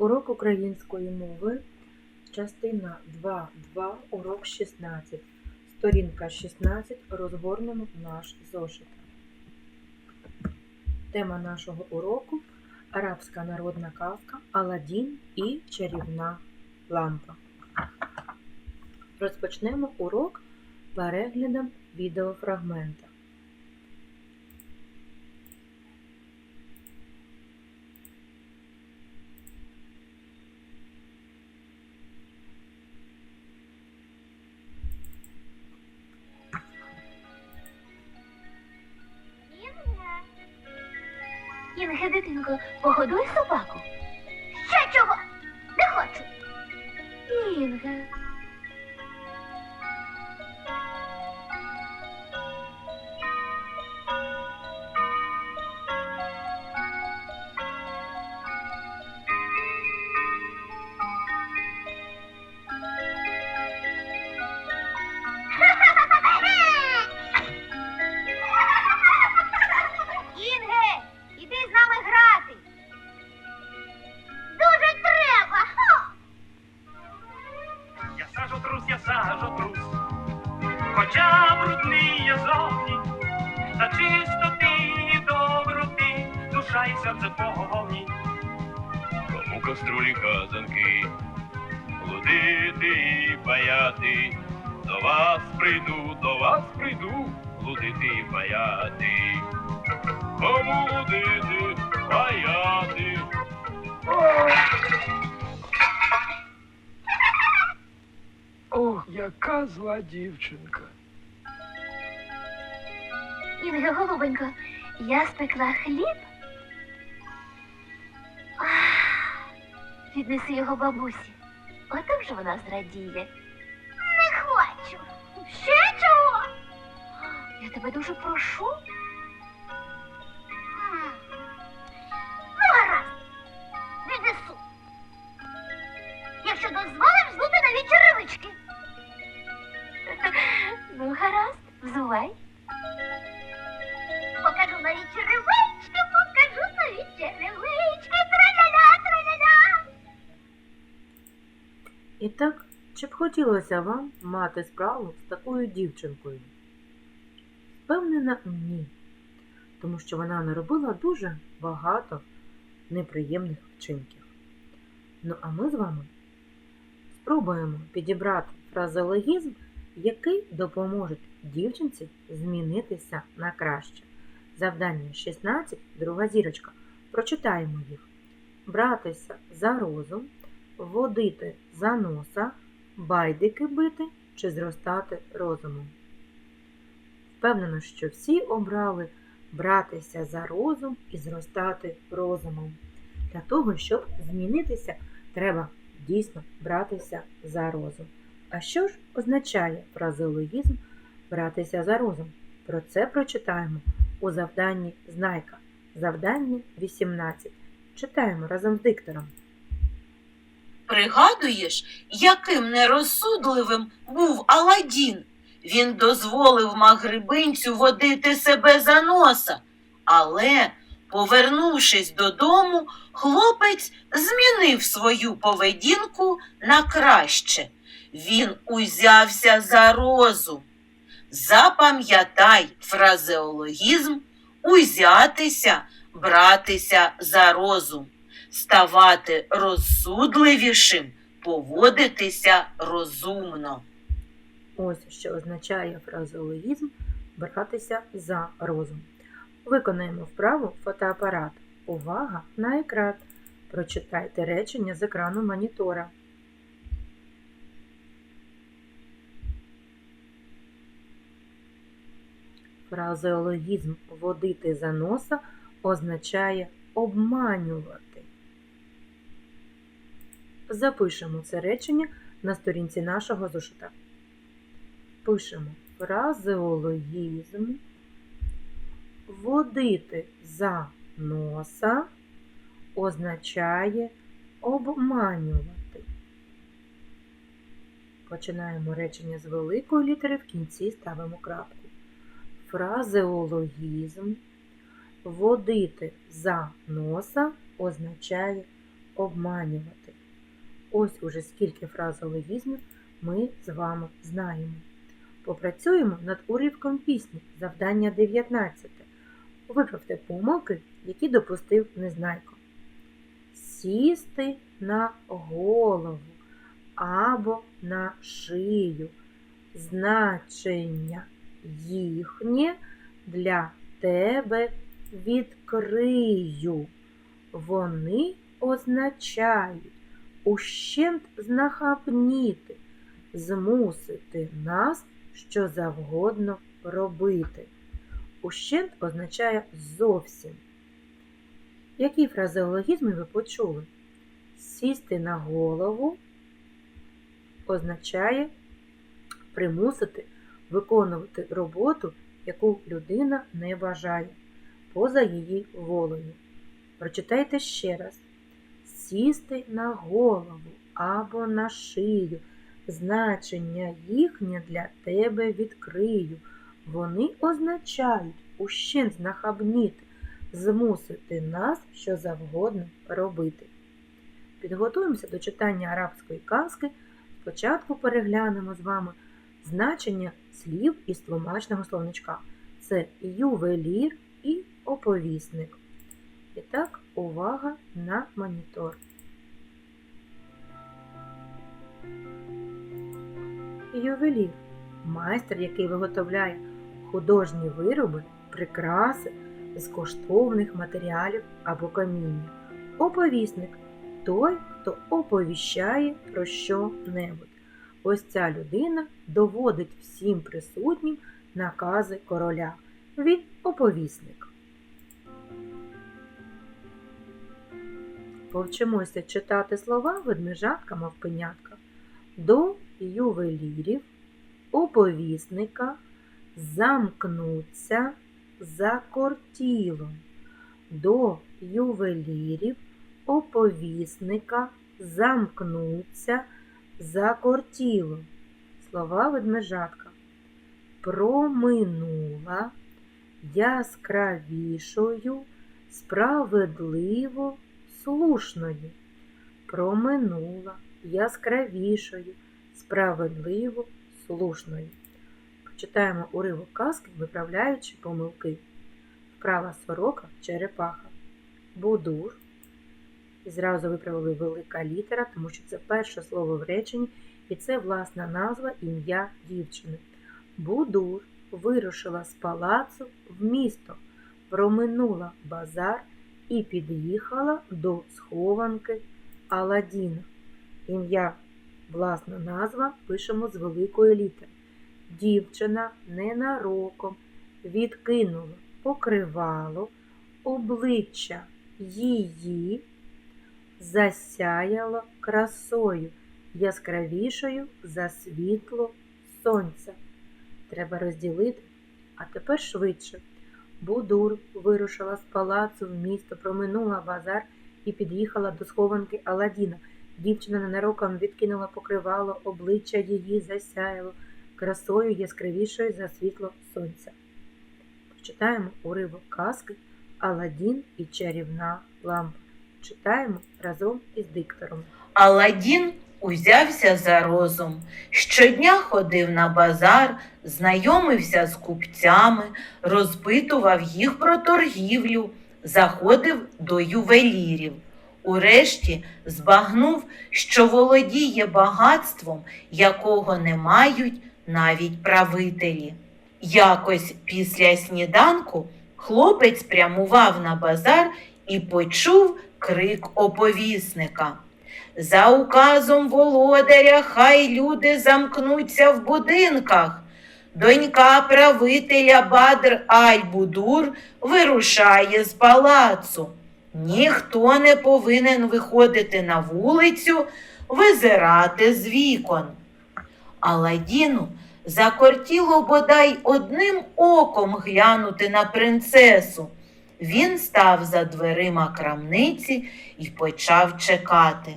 Урок української мови, частина 2.2, урок 16. Сторінка 16. Розгорнемо наш зошит. Тема нашого уроку арабська народна казка Аладдін і чарівна лампа. Розпочнемо урок переглядом відеофрагмента. Інге, дитинко, погодуй собаку. Ще чого? Не хочу. Інге. Та чистоти і доброти, душа і серце повні. Кому каструлі казанки, лудити і паяти, до вас прийду, до вас прийду, лудити і паяти. Кому лудити, паяти. Ох, яка зла дівчинка. Інге, голубенько, я спекла хліб. Ах, Віднеси його бабусі. Ото вже вона зрадіє. Не хочу. Ще чого? Я тебе дуже прошу. Ну, гаразд. Віднесу. Якщо дозволиш взути нові черевички. Ну, гаразд, взувай. Покажу нові черевички, покажу нові черевички. Траля-ля, траля-ля. І так, чи б хотілося вам мати справу з такою дівчинкою? Впевнена, ні. Тому що вона наробила дуже багато неприємних вчинків. Ну а ми з вами спробуємо підібрати фразеологізм, який допоможе дівчинці змінитися на краще. Завдання 16, друга зірочка. Прочитаємо їх. Братися за розум, водити за носа, байдики бити чи зростати розумом. Впевнено, що всі обрали братися за розум і зростати розумом. Для того, щоб змінитися, треба дійсно братися за розум. А що ж означає фразеологізм братися за розум? Про це прочитаємо у завданні Знайка. Завдання 18. Читаємо разом з диктором. Пригадуєш, яким нерозсудливим був Аладдін? Він дозволив магрибинцю водити себе за носа, але, повернувшись додому, хлопець змінив свою поведінку на краще. Він узявся за розум. Запам'ятай фразеологізм узятися, братися за розум ставати розсудливішим, поводитися розумно. Ось що означає фразеологізм братися за розум. Виконаємо вправу фотоапарат. Увага на екран. Прочитайте речення з екрану монітора. Фразеологізм водити за носа означає обманювати. Запишемо це речення на сторінці нашого зошита. Пишемо фразеологізм водити за носа означає обманювати. Починаємо речення з великої літери, в кінці ставимо крапку. Фразеологізм водити за носа означає обманювати. Ось уже скільки фразологізмів ми з вами знаємо. Попрацюємо над уривком пісні завдання 19. Виправте помилки, які допустив Незнайко. Сісти на голову або на шию. Значення їхнє для тебе відкрию. Вони означають ущент знахабніти, змусити нас що завгодно робити. Ущент означає зовсім. Які фразеологізми ви почули? Сісти на голову означає примусити виконувати роботу, яку людина не бажає, поза її волею. Прочитайте ще раз. Сісти на голову або на шию. Значення їхнє для тебе відкрию. Вони означають ущент знахабніти, змусити нас що завгодно робити. Підготуємося до читання арабської казки. Спочатку переглянемо з вами значення слів із тлумачного словничка. Це ювелір і оповісник. І так, увага на монітор. Ювелір майстер, який виготовляє художні вироби, прикраси з коштовних матеріалів або каміння. Оповісник той, хто оповіщає про що-небудь. Ось ця людина доводить всім присутнім накази короля. Він оповісник. Повчимося читати слова ведмежатка мавпенятка. До ювелірів, оповісника, замкнуться за кортілом. До ювелірів, оповісника, замкнуться за кортілом. Слова ведмежатка. Проминула яскравішою, справедливо слушною. Проминула яскравішою, справедливо слушною. Почитаємо уривок казки, виправляючи помилки. Вправа сорока черепаха. Будур. І зразу виправили велика літера, тому що це перше слово в реченні, і це власна назва ім'я дівчини. Будур вирушила з палацу в місто, проминула базар і під'їхала до схованки Аладдіна. Ім'я, власна назва пишемо з великої літери. Дівчина ненароком відкинула покривало, обличчя її засяяло красою, яскравішою за світло сонця. Треба розділити, а тепер швидше. Будур вирушила з палацу в місто, проминула базар і під'їхала до схованки Аладдіна. Дівчина ненароком відкинула покривало, обличчя її засяяло красою яскравішою за світло сонця. Читаємо уривок казки Аладдін і чарівна лампа. Читаємо разом із диктором. Аладдін узявся за розум. Щодня ходив на базар, знайомився з купцями, розпитував їх про торгівлю, заходив до ювелірів. Урешті збагнув, що володіє багатством, якого не мають навіть правителі. Якось після сніданку хлопець прямував на базар і почув крик оповісника. За указом володаря хай люди замкнуться в будинках. Донька правителя Бадр Аль-Будур вирушає з палацу. Ніхто не повинен виходити на вулицю, визирати з вікон. Аладдіну закортіло бодай одним оком глянути на принцесу. Він став за дверима крамниці і почав чекати.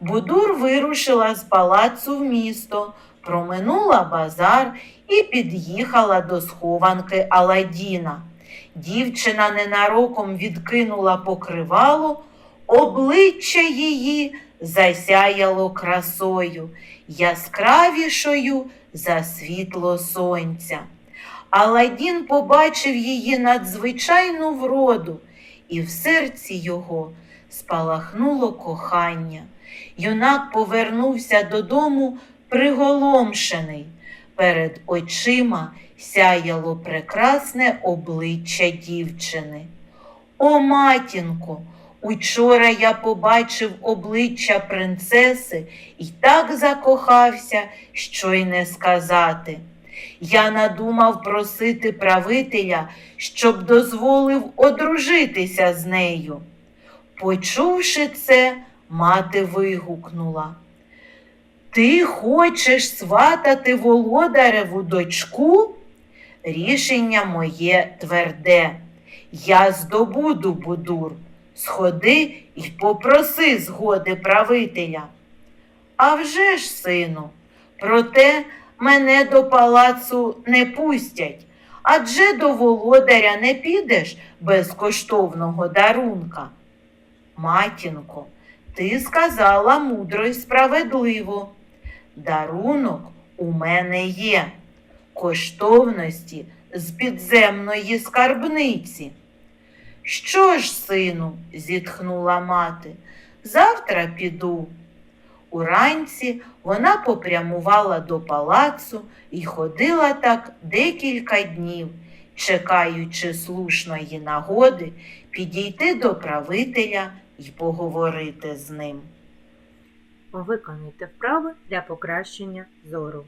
Будур вирушила з палацу в місто, проминула базар і під'їхала до схованки Аладдіна. Дівчина ненароком відкинула покривало, Обличчя її засяяло красою, яскравішою за світло сонця. Аладдін побачив її надзвичайну вроду, і в серці його спалахнуло кохання. Юнак повернувся додому приголомшений. Перед очима сяяло прекрасне обличчя дівчини. О, матінко, учора я побачив обличчя принцеси і так закохався, що й не сказати. Я надумав просити правителя, щоб дозволив одружитися з нею. Почувши це, мати вигукнула. Ти хочеш сватати володареву дочку? Рішення моє тверде. Я здобуду будур. Сходи і попроси згоди правителя. А вже ж, сину, проте мене до палацу не пустять, адже до володаря не підеш без коштовного дарунка. Матінко, ти сказала мудро й справедливо. Дарунок у мене є, коштовності з підземної скарбниці. Що ж, сину, зітхнула мати, завтра піду. Уранці вона попрямувала до палацу і ходила так декілька днів, чекаючи слушної нагоди підійти до правителя і поговорити з ним. Виконуйте вправи для покращення зору.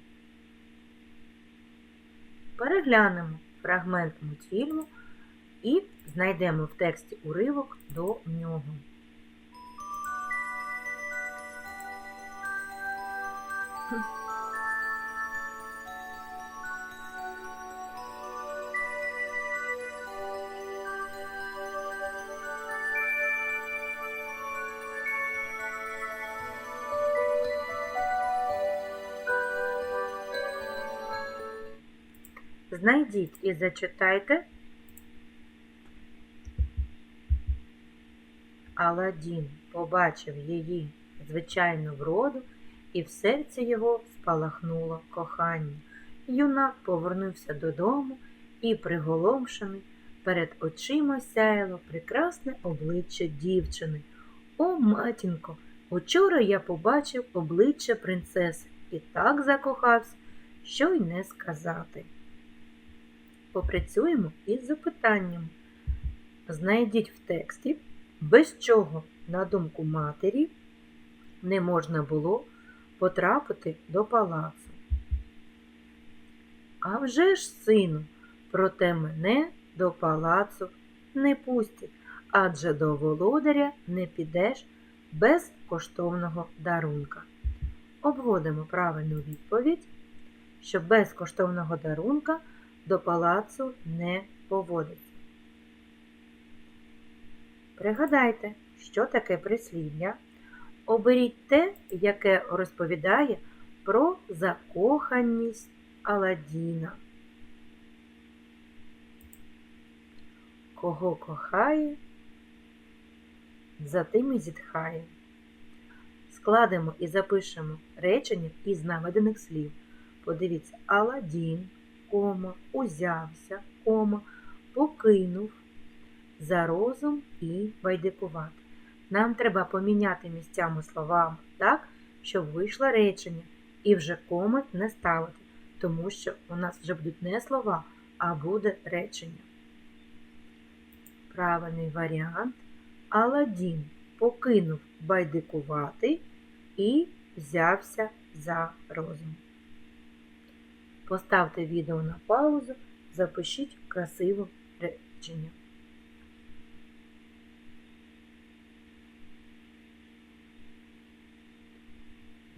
Переглянемо фрагмент мультфільму і знайдемо в тексті уривок до нього. Знайдіть і зачитайте. Аладдін побачив її звичайну вроду, і в серці його спалахнуло кохання. Юнак повернувся додому і, приголомшений, перед очима сяяло прекрасне обличчя дівчини. О, матінко, учора я побачив обличчя принцеси і так закохався, що й не сказати. Попрацюємо із запитанням. Знайдіть в тексті, без чого, на думку матері, не можна було потрапити до палацу. А вже ж, сину, проте мене до палацу не пустять, адже до володаря не підеш без коштовного дарунка. Обводимо правильну відповідь, що без коштовного дарунка до палацу не поводиться. Пригадайте, що таке прислів'я. Оберіть те, яке розповідає про закоханість Аладдіна. Кого кохає, за тим і зітхає. Складемо і запишемо речення із наведених слів. Подивіться, Аладдін, кома, узявся, кома, покинув за розум і байдикувати. Нам треба поміняти місцями словами так, щоб вийшло речення і вже коми не ставити, тому що у нас вже будуть не слова, а буде речення. Правильний варіант Аладдін покинув байдикувати і взявся за розум. Поставте відео на паузу, запишіть красиве речення.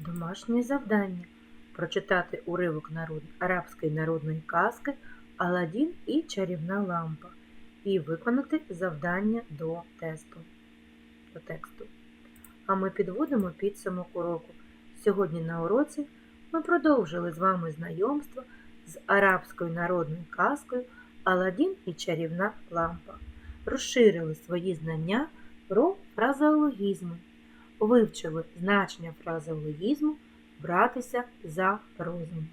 Домашнє завдання прочитати уривок народ... арабської народної казки Аладдін і чарівна лампа і виконати завдання до тесту. До тексту. А ми підводимо підсумок уроку. Сьогодні на уроці ми продовжили з вами знайомство з арабською народною казкою Аладдін і чарівна лампа. Розширили свої знання про фразеологізми. Вивчили значення фразеологізму братися за розум.